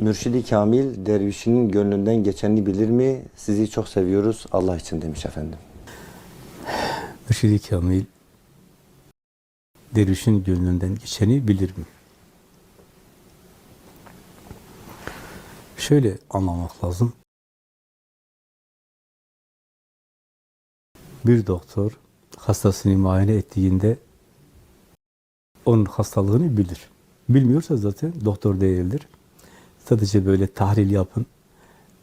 Mürşidi Kamil dervişinin gönlünden geçeni bilir mi? Sizi çok seviyoruz Allah için demiş efendim. Mürşidi Kamil dervişin gönlünden geçeni bilir mi? Şöyle anlamak lazım. Bir doktor hastasını muayene ettiğinde onun hastalığını bilir. Bilmiyorsa zaten doktor değildir. Sadece böyle tahlil yapın,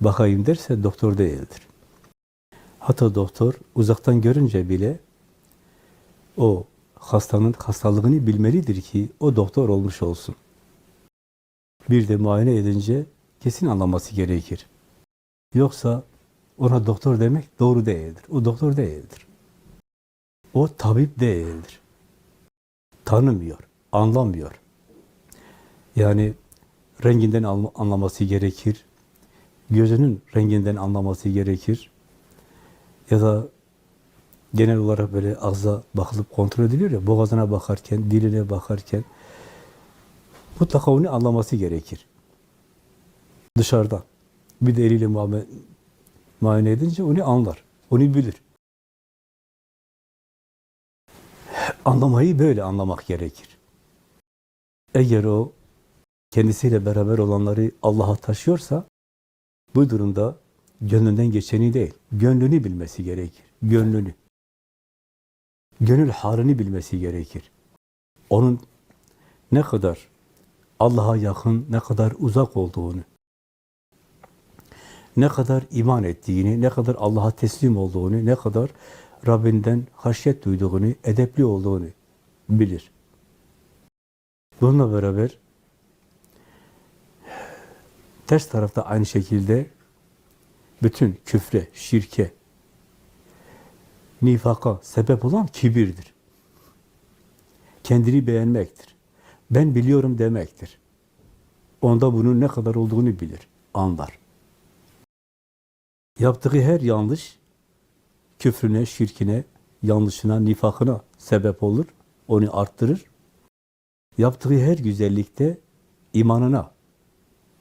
bakayım derse doktor değildir. Hatta doktor uzaktan görünce bile o hastanın hastalığını bilmelidir ki o doktor olmuş olsun. Bir de muayene edince kesin anlaması gerekir. Yoksa ona doktor demek doğru değildir. O doktor değildir. O tabip değildir. Tanımıyor, anlamıyor. Yani renginden anla- anlaması gerekir. Gözünün renginden anlaması gerekir. Ya da genel olarak böyle ağza bakılıp kontrol ediliyor ya, boğazına bakarken, diline bakarken mutlaka onu anlaması gerekir. Dışarıdan. Bir de eliyle muayene edince onu anlar, onu bilir. Anlamayı böyle anlamak gerekir. Eğer o kendisiyle beraber olanları Allah'a taşıyorsa bu durumda gönlünden geçeni değil, gönlünü bilmesi gerekir. Gönlünü. Gönül halini bilmesi gerekir. Onun ne kadar Allah'a yakın, ne kadar uzak olduğunu, ne kadar iman ettiğini, ne kadar Allah'a teslim olduğunu, ne kadar Rabbinden haşyet duyduğunu, edepli olduğunu bilir. Bununla beraber ters tarafta aynı şekilde bütün küfre, şirke, nifaka sebep olan kibirdir. Kendini beğenmektir. Ben biliyorum demektir. Onda bunun ne kadar olduğunu bilir, anlar. Yaptığı her yanlış küfrüne, şirkine, yanlışına, nifakına sebep olur. Onu arttırır. Yaptığı her güzellikte imanına,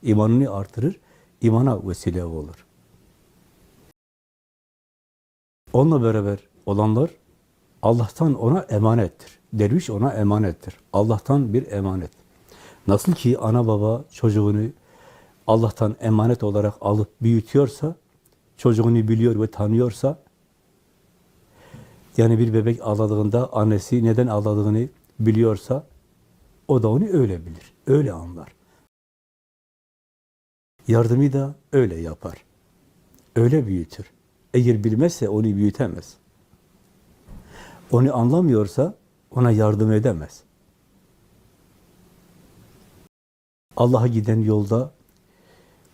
imanını artırır, imana vesile olur. Onunla beraber olanlar Allah'tan ona emanettir. Derviş ona emanettir. Allah'tan bir emanet. Nasıl ki ana baba çocuğunu Allah'tan emanet olarak alıp büyütüyorsa, çocuğunu biliyor ve tanıyorsa, yani bir bebek ağladığında annesi neden ağladığını biliyorsa, o da onu öyle bilir, öyle anlar. Yardımı da öyle yapar. Öyle büyütür. Eğer bilmezse onu büyütemez. Onu anlamıyorsa ona yardım edemez. Allah'a giden yolda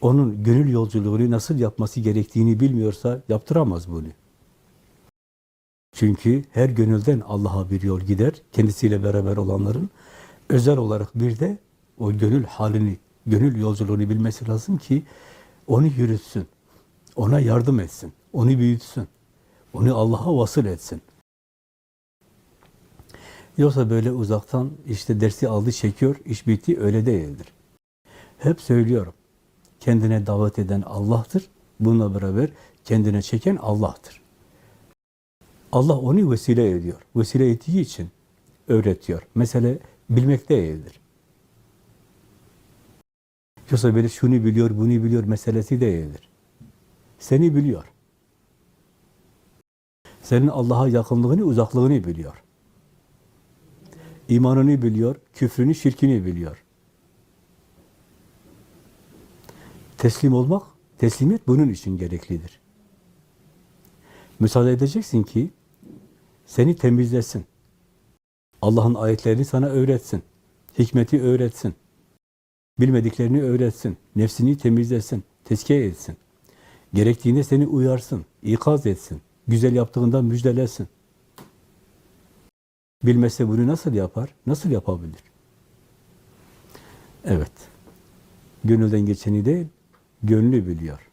onun gönül yolculuğunu nasıl yapması gerektiğini bilmiyorsa yaptıramaz bunu. Çünkü her gönülden Allah'a bir yol gider. Kendisiyle beraber olanların özel olarak bir de o gönül halini, gönül yolculuğunu bilmesi lazım ki onu yürütsün. Ona yardım etsin. Onu büyütsün. Onu Allah'a vasıl etsin. Yoksa böyle uzaktan işte dersi aldı çekiyor, iş bitti öyle değildir. Hep söylüyorum. Kendine davet eden Allah'tır. Bununla beraber kendine çeken Allah'tır. Allah onu vesile ediyor. Vesile ettiği için öğretiyor. Mesele bilmek değildir. Yoksa böyle şunu biliyor, bunu biliyor meselesi değildir. Seni biliyor. Senin Allah'a yakınlığını, uzaklığını biliyor. İmanını biliyor, küfrünü, şirkini biliyor. Teslim olmak, teslimiyet bunun için gereklidir. Müsaade edeceksin ki seni temizlesin. Allah'ın ayetlerini sana öğretsin. Hikmeti öğretsin. Bilmediklerini öğretsin. Nefsini temizlesin. Tezkiye etsin. Gerektiğinde seni uyarsın. ikaz etsin. Güzel yaptığında müjdelesin. Bilmezse bunu nasıl yapar? Nasıl yapabilir? Evet. Gönülden geçeni değil, gönlü biliyor.